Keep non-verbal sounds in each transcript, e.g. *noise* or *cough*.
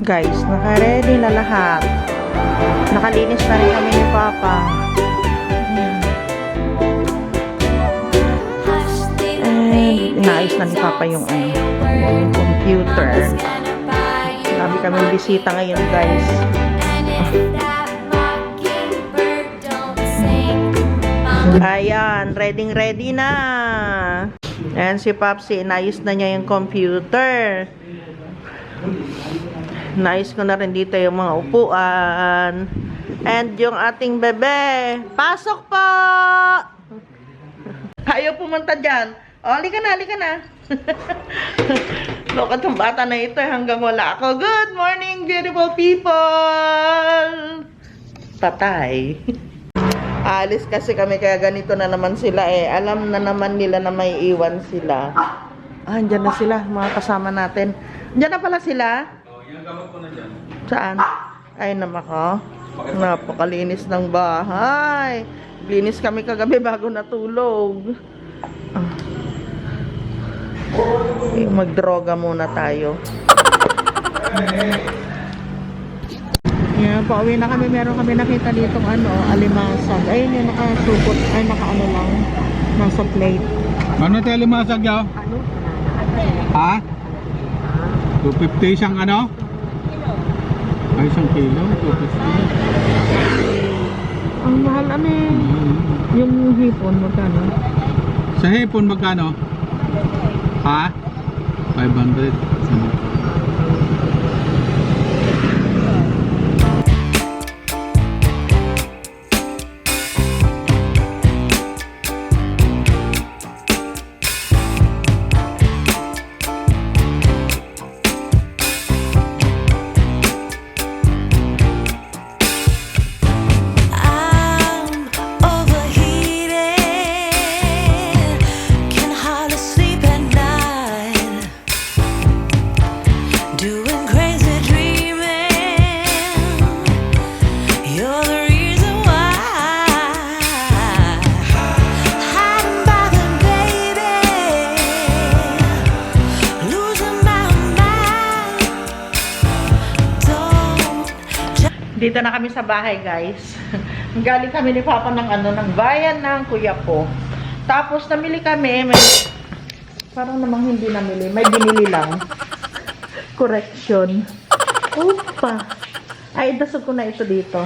Guys, naka-ready na lahat. Nakalinis na rin kami ni Papa. And inaayos na ni Papa yung ano, yung computer. Sabi kami bisita ngayon guys. Ayan, ready ready na. Ayan si Papsi, inayos na niya yung computer. Nais ko na rin dito yung mga upuan. And yung ating bebe. Pasok po! Ayaw pumunta dyan. O, halika na, halika na. *laughs* Lokat ng bata na ito hanggang wala ako. Good morning, beautiful people! Patay. *laughs* Alis kasi kami kaya ganito na naman sila eh. Alam na naman nila na may iwan sila. Ah, andyan na sila, mga kasama natin. Andyan na pala sila? Oh, yung gamot ko na dyan. Saan? Ay, namako. Napakalinis ng bahay. Linis kami kagabi bago natulog. Ah. Eh, Magdroga muna tayo. Yan, pauwi na kami. Meron kami nakita dito ano, alimasag. Ayun yung nakasupot. Ay, nakaano lang. Nasa plate. Ano tayo limasag yaw? Ano? Ha? 250 isang ano? Ay, isang kilo. Ang mahal ano. Eh. Mm-hmm. Yung hipon, magkano? Sa hipon, magkano? Ha? 500. 500. Sa bahay, guys. *laughs* Galing kami ni Papa ng ano, ng bayan ng kuya ko. Tapos namili kami, may parang namang hindi namili, may binili lang. *laughs* Correction. Opa. Ay, dasog ko na ito dito.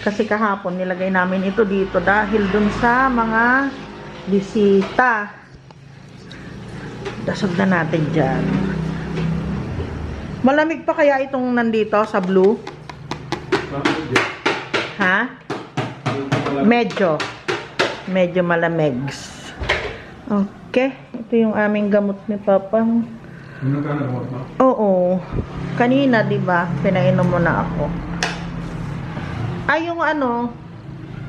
Kasi kahapon nilagay namin ito dito dahil dun sa mga bisita. Dasog na natin dyan. Malamig pa kaya itong nandito sa blue? Ha? Medyo. Medyo malamigs. Okay. Ito yung aming gamot ni Papa. Ka na gamot mo? Oo. Kanina, di ba? Pinainom mo na ako. Ay, yung ano,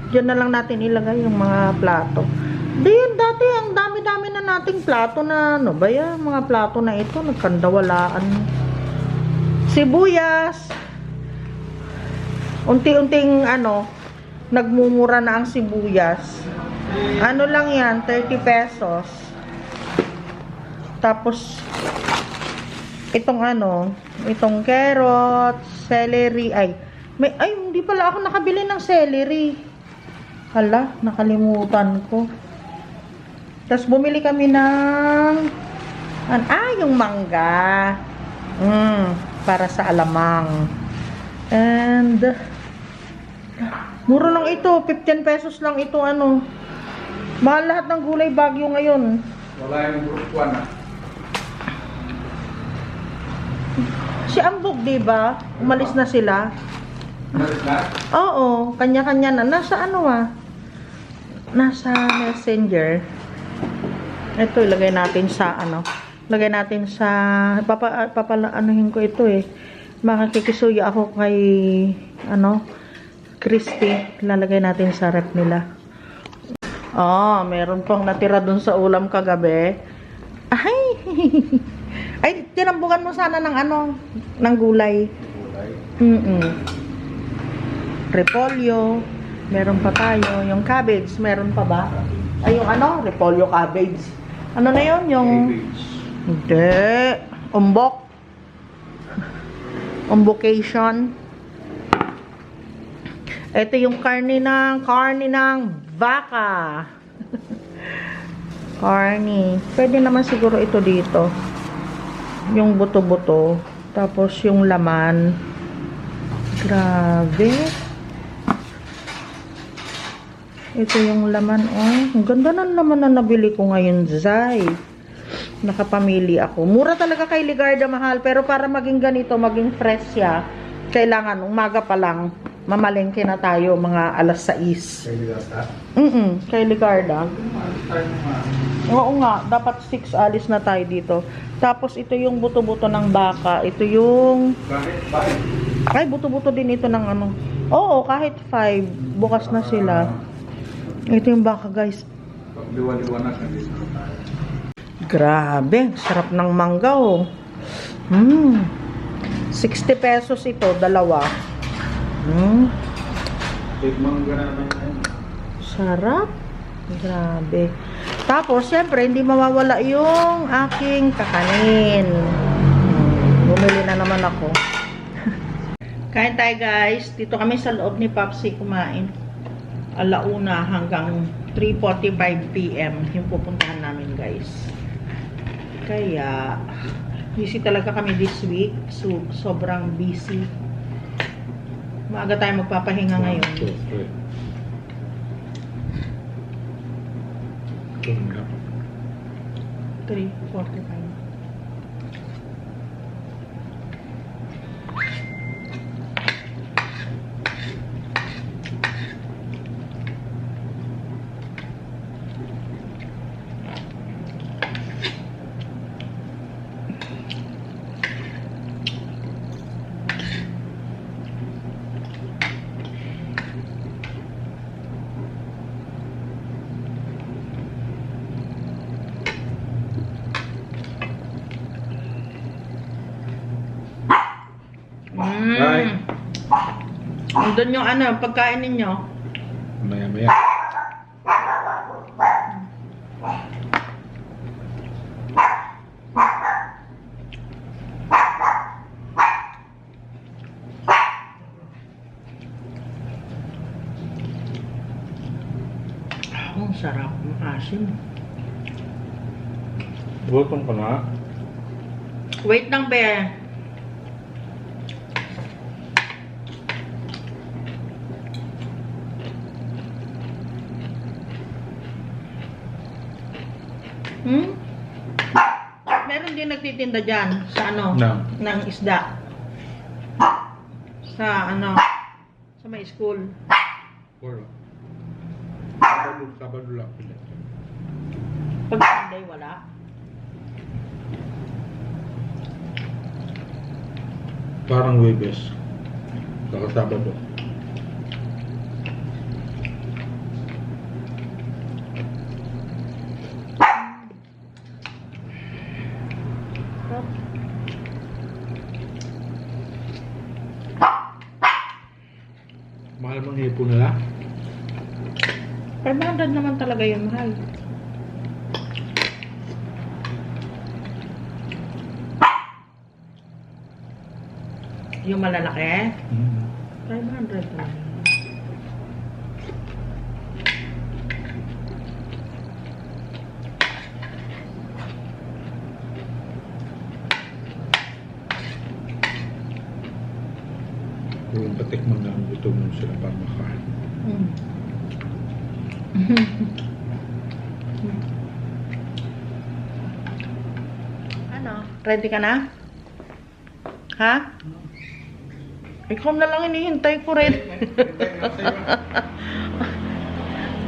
dyan na lang natin ilagay yung mga plato. Di yun, dati ang dami-dami na nating plato na ano ba yan? Mga plato na ito, nagkandawalaan. Sibuyas. Unti-unting ano, nagmumura na ang sibuyas. Ano lang yan, 30 pesos. Tapos, itong ano, itong carrots, celery, ay, may, ay, hindi pala ako nakabili ng celery. Hala, nakalimutan ko. Tapos bumili kami ng, an, ah, yung mangga. Mm, para sa alamang. And, mura lang ito, 15 pesos lang ito, ano. Mahal lahat ng gulay bagyo ngayon. Wala yung group 1 ah. Si Ambog, di ba? Umalis na sila. Umalis na? Oo, kanya-kanya na. Nasa ano ah? Nasa messenger. Ito, ilagay natin sa ano. Ilagay natin sa... Papa, papalaanuhin ko ito eh. Makakikisuya ako kay... Ano? Crispy. Lalagay natin sa rep nila. Oh, meron pang natira dun sa ulam kagabi. Ay! *laughs* Ay, tinambukan mo sana ng ano? Ng gulay. Mm-mm. Repolyo. Meron pa tayo. Yung cabbage, meron pa ba? Ay, yung ano? Repolyo cabbage. Ano na yun? Yung... Cabbage. Hindi. Umbok. Convocation. Ito yung karne ng, karne ng baka. *laughs* karne. Pwede naman siguro ito dito. Yung buto-buto. Tapos yung laman. Grabe. Ito yung laman, oh. Ang ganda ng laman na nabili ko ngayon, Zay. Nakapamili ako. Mura talaga kay Ligarda mahal, pero para maging ganito, maging fresh siya, kailangan umaga pa lang, mamalengke na tayo, mga alas 6. Kaya data. Mm kay Ligarda. Maalis tayo mga... Oo nga, dapat 6 alis na tayo dito. Tapos ito yung buto-buto ng baka. Ito yung... Bakit? Bakit? Ay, buto-buto din ito ng ano. Oo, kahit 5. Bukas na sila. Ito yung baka, guys. Liwa-liwanag na dito. Grabe, sarap ng mangga oh. Mm. 60 pesos ito, dalawa. Mm. Tigmang gana naman. Sarap. Grabe. Tapos, syempre, hindi mawawala yung aking kakanin. Mm, Bumili na naman ako. *laughs* Kain tayo guys. Dito kami sa loob ni Papsi kumain. Alauna hanggang 3.45pm yung pupuntahan namin guys. Kaya, busy talaga kami this week. So, sobrang busy. Maaga tayo magpapahinga ngayon. Three. Tumulap. 3.45. Bye. Mm. Andun yung ano, pagkain ninyo. Maya maya. Oh, ang sarap. Ang asim. Gutom ka na? Wait lang, be. Hmm? Meron din nagtitinda dyan sa ano? No. Ng isda. Sa ano? Sa may school. Wala. Sabado, sabado lang. pila. Pag Sunday, wala. Parang Webes. Saka Sabado. Mahal mang hipo nila. 500 naman talaga yun, mahal. Yung malalaki, Mm. 500 lang. Kung patikman na gutom mo sila para makain. Mm. *laughs* ano? Ready ka na? Ha? Ikaw na lang hinihintay ko rin. *laughs*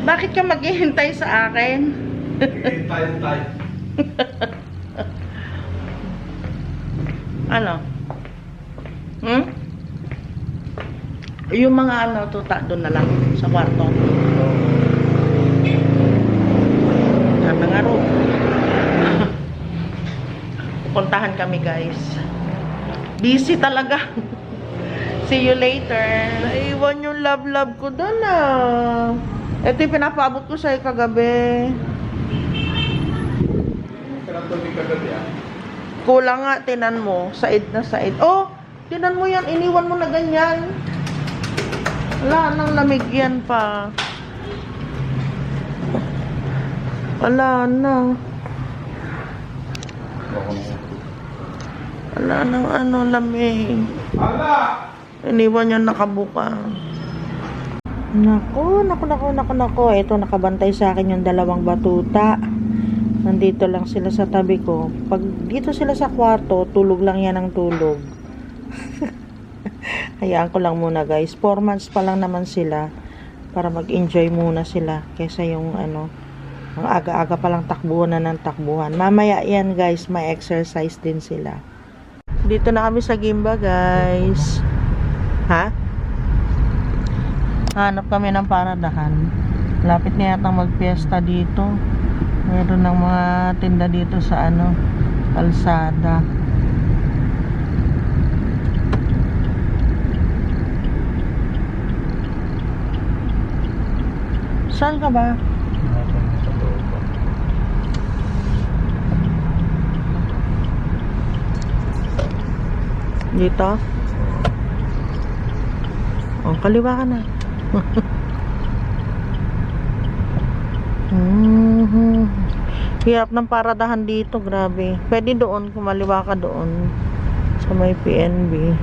Bakit ka maghihintay sa akin? Tayo *laughs* tayo. Ano? Hmm? Yung mga ano, tuta doon na lang sa kwarto. Ang mga room. *laughs* Pupuntahan kami guys. Busy talaga. *laughs* See you later. Naiwan yung love-love ko doon ah. Ito yung pinapaabot ko sa'yo kagabi. Kulang nga, tinan mo. Said na said. Oh, Tinan mo yan, iniwan mo na ganyan. Wala nang lamig yan pa. Wala na. Wala nang ano lamig. Iniwan yung nakabuka. Nako, nako, nako, nako, nako. Ito, nakabantay sa akin yung dalawang batuta. Nandito lang sila sa tabi ko. Pag dito sila sa kwarto, tulog lang yan ng tulog. *laughs* Hayaan ko lang muna guys. 4 months pa lang naman sila. Para mag-enjoy muna sila. Kesa yung ano, ang aga-aga pa lang takbuhan na ng takbuhan. Mamaya yan guys, may exercise din sila. Dito na kami sa Gimba guys. Ha? Hanap kami ng paradahan. Lapit na yata magpiesta dito. Meron ng mga tinda dito sa ano, kalsada. Saan ka ba? Dito? Oh, kaliwa ka na. *laughs* Mhm. Hirap ng paradahan dito, grabe. Pwede doon, kumaliwa ka doon. Sa may PNB.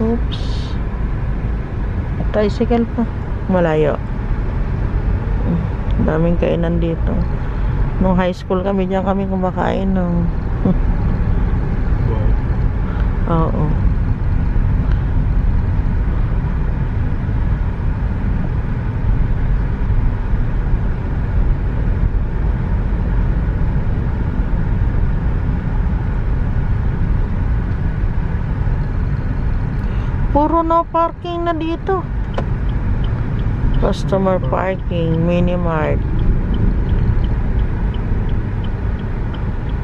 Oops. Tricycle pa. Malayo. Daming kainan dito. Nung high school kami, diyan kami kumakain. No. Oo. Puro no parking na dito. Customer parking, mini mart.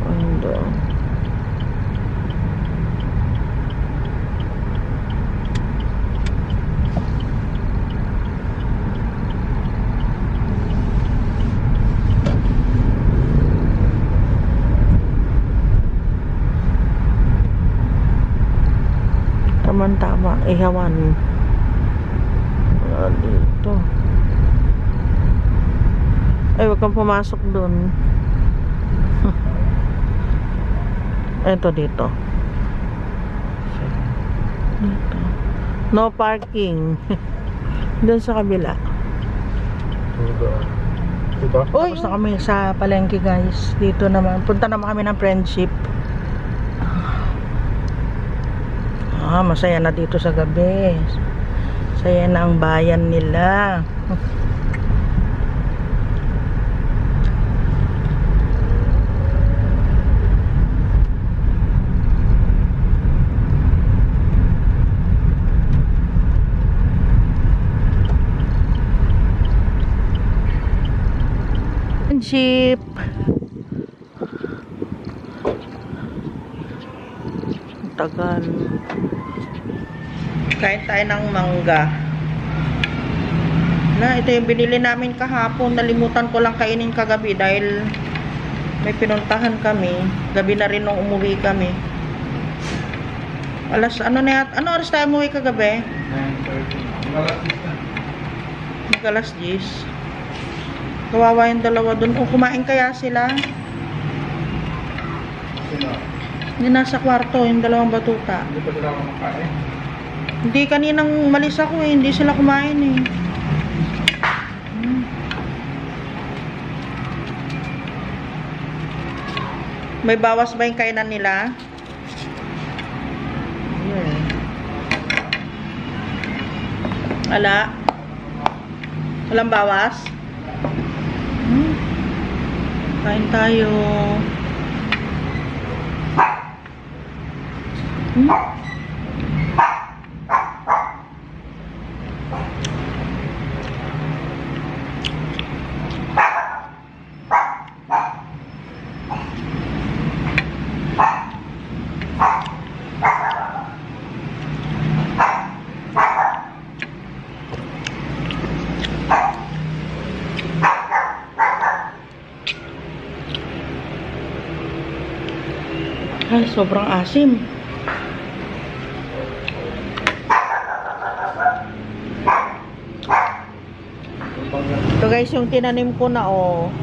Ando. Tama-tama, ihawan. Wala dito. Ay, wag kang pumasok dun. *laughs* Ito dito. Dito. No parking. *laughs* Doon sa kabila. Diba? Uy, Tapos na kami sa palengke guys. Dito naman. Punta naman kami ng friendship. Ah, masaya na dito sa gabi. Saya na ang bayan nila. Ang Tagal. Kain tayo ng mangga. Na, ito yung binili namin kahapon. Nalimutan ko lang kainin kagabi dahil may pinuntahan kami. Gabi na rin nung umuwi kami. Alas, ano na yat? Ano oras tayo umuwi kagabi? Mag alas 10. Kawawa yung dalawa dun. O kumain kaya sila? Hindi nasa kwarto, yung dalawang batuta. Hindi pa sila kumakain. Hindi kaninang malis ako eh, hindi sila kumain eh. May bawas ba yung kainan nila? Ala? Walang bawas? Kain tayo. Hmm? asim. Ito guys, yung tinanim ko na oh.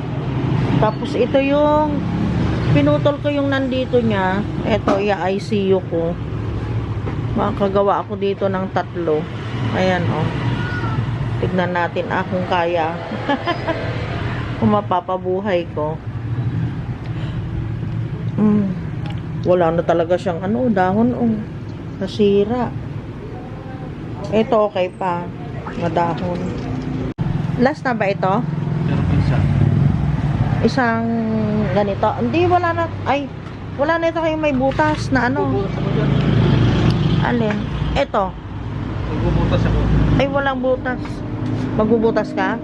Tapos ito yung pinutol ko yung nandito niya. Ito, ia-ICU ko. Makakagawa ako dito ng tatlo. Ayan oh. Tignan natin ah kung kaya. *laughs* kung mapapabuhay ko. Mm. Wala na talaga siyang ano, dahon oh. Nasira. Ito okay pa. Madahon. Last na ba ito? Isa. Isang ganito. Hindi, wala na. Ay, wala na ito kayong may butas na ano. Alin? Ito. Magbubutas ako. Ay, walang butas. Magbubutas ka?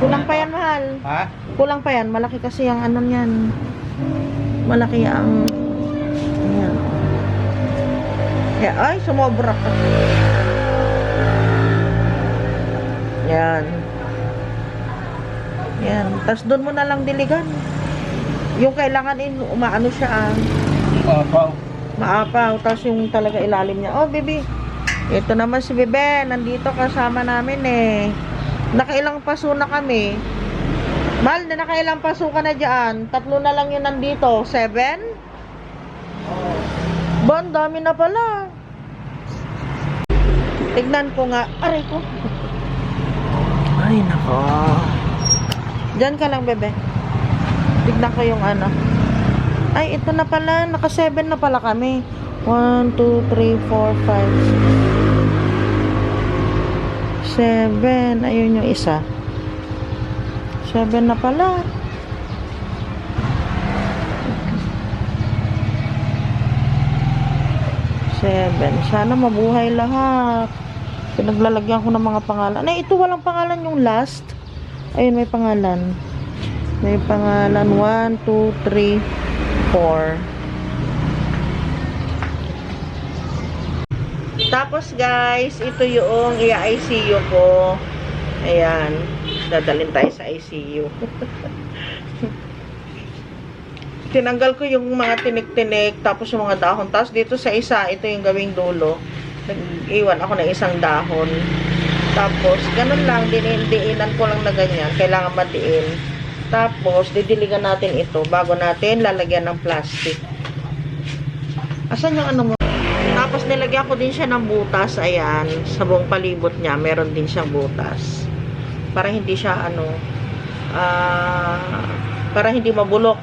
Kulang pa yan, mahal. Ha? Kulang pa yan. Malaki kasi ang ano niyan. Malaki ang... Ayan. Yeah, ay, sumobra ka. Yan. Yan. Tapos doon mo na lang diligan. Yung kailangan in, umaano siya ah. Papaw. Maapaw. Tapos yung talaga ilalim niya. Oh, baby. Ito naman si Bebe. Nandito kasama namin eh. Nakailang paso na kami. Mal, na nakailang paso ka na dyan. Tatlo na lang yun nandito. Seven? Ba, ang dami na pala. Tignan ko nga. Aray ko. Ay, nako. Diyan ka lang, bebe. Tignan ko yung ano. Ay, ito na pala. Naka-7 na pala kami. 1, 2, 3, 4, 5, 6, 7. Ayun yung isa. 7 na pala. Seven. Sana mabuhay lahat. Pinaglalagyan ko ng mga pangalan. Ay, ito walang pangalan yung last. Ayun, may pangalan. May pangalan. 1, 2, 3, 4. Tapos guys, ito yung i-ICU ko. Ayan. Dadalhin tayo sa ICU. Tinanggal ko yung mga tinik-tinik, tapos yung mga dahon. Tapos dito sa isa, ito yung gawing dulo. Nag-iwan ako ng isang dahon. Tapos, ganun lang, dinidiinan ko lang na ganyan. Kailangan matiin. Tapos, didiligan natin ito bago natin lalagyan ng plastic. Asan yung ano mo? Tapos, nilagyan ko din siya ng butas. Ayan, sa buong palibot niya, meron din siyang butas. Para hindi siya, ano, ah, para hindi mabulok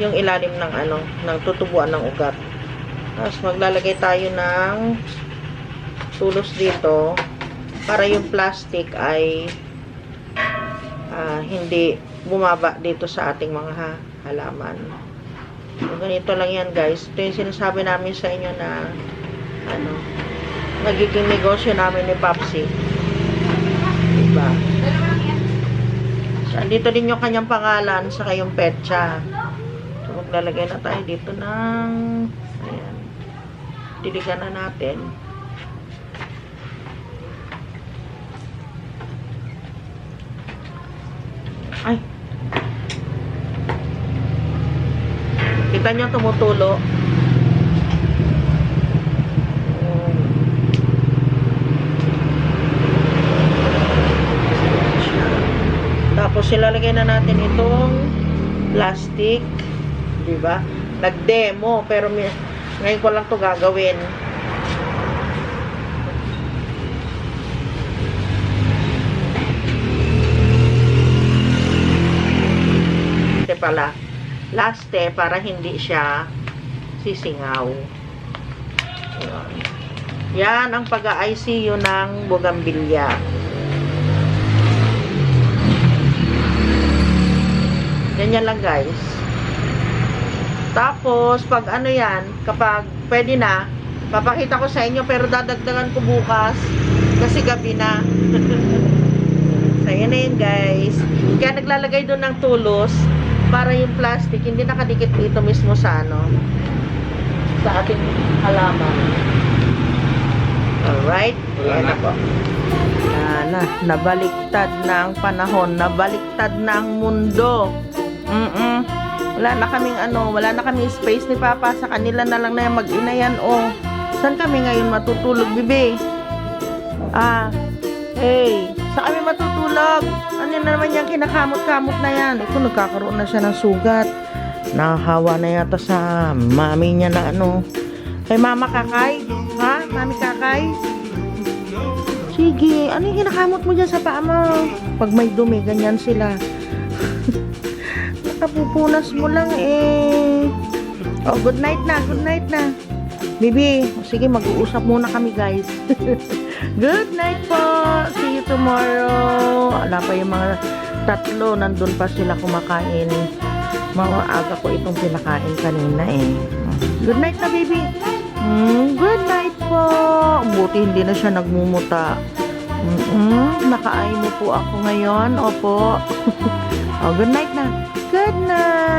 yung ilalim ng ano, ng tutubuan ng ugat. Tapos maglalagay tayo ng tulos dito para yung plastic ay ah, hindi bumaba dito sa ating mga ha- halaman. So, ganito lang yan guys. Ito yung sinasabi namin sa inyo na ano, nagiging negosyo namin ni Papsi. Diba? So, andito din yung kanyang pangalan sa kayong petsa. So, maglalagay na tayo dito ng ayan. Diligan na natin. Ay. Kita nyo tumutulo. Ayan. Tapos ilalagay na natin itong plastic, 'di ba? Nag-demo pero may, ngayon ko lang 'to gagawin. Ito pala. Last step para hindi siya sisingaw. Ayan. Yan ang pag-ICU ng bugambilya. Ganyan lang guys. Tapos, pag ano yan, kapag pwede na, papakita ko sa inyo pero dadagdagan ko bukas kasi gabi na. *laughs* so, yan na yun guys. Kaya naglalagay doon ng tulos para yung plastic hindi nakadikit dito mismo sa ano sa ating halaman. Alright? Ayan na. na po. Wala na. Nabaliktad na ang panahon. Nabaliktad na ang mundo. Mm-mm. Wala na kaming ano, wala na kaming space ni Papa. Sa kanila na lang na yung mag-ina yan. Oh, saan kami ngayon matutulog, bibi? Ah, hey. Sa kami matutulog. Ano na naman yung kinakamot-kamot na yan? Ito, nagkakaroon na siya ng sugat. Nahawa na yata sa mami niya na ano. Kay mama kakay? Ha? Mami kakay? Sige, ano yung kinakamot mo dyan sa paa mo? Pag may dumi, ganyan sila. Nakapupunas mo lang eh. Oh, good night na, good night na. Bibi, sige, mag-uusap muna kami guys. *laughs* good night po. See you tomorrow. Wala pa yung mga tatlo, nandun pa sila kumakain. Mga aga ko itong pinakain kanina eh. Good night na, baby. Mm, good night po. Buti hindi na siya nagmumuta. Mm-mm, nakaay mo po ako ngayon. Opo. *laughs* oh, good night na. Good night.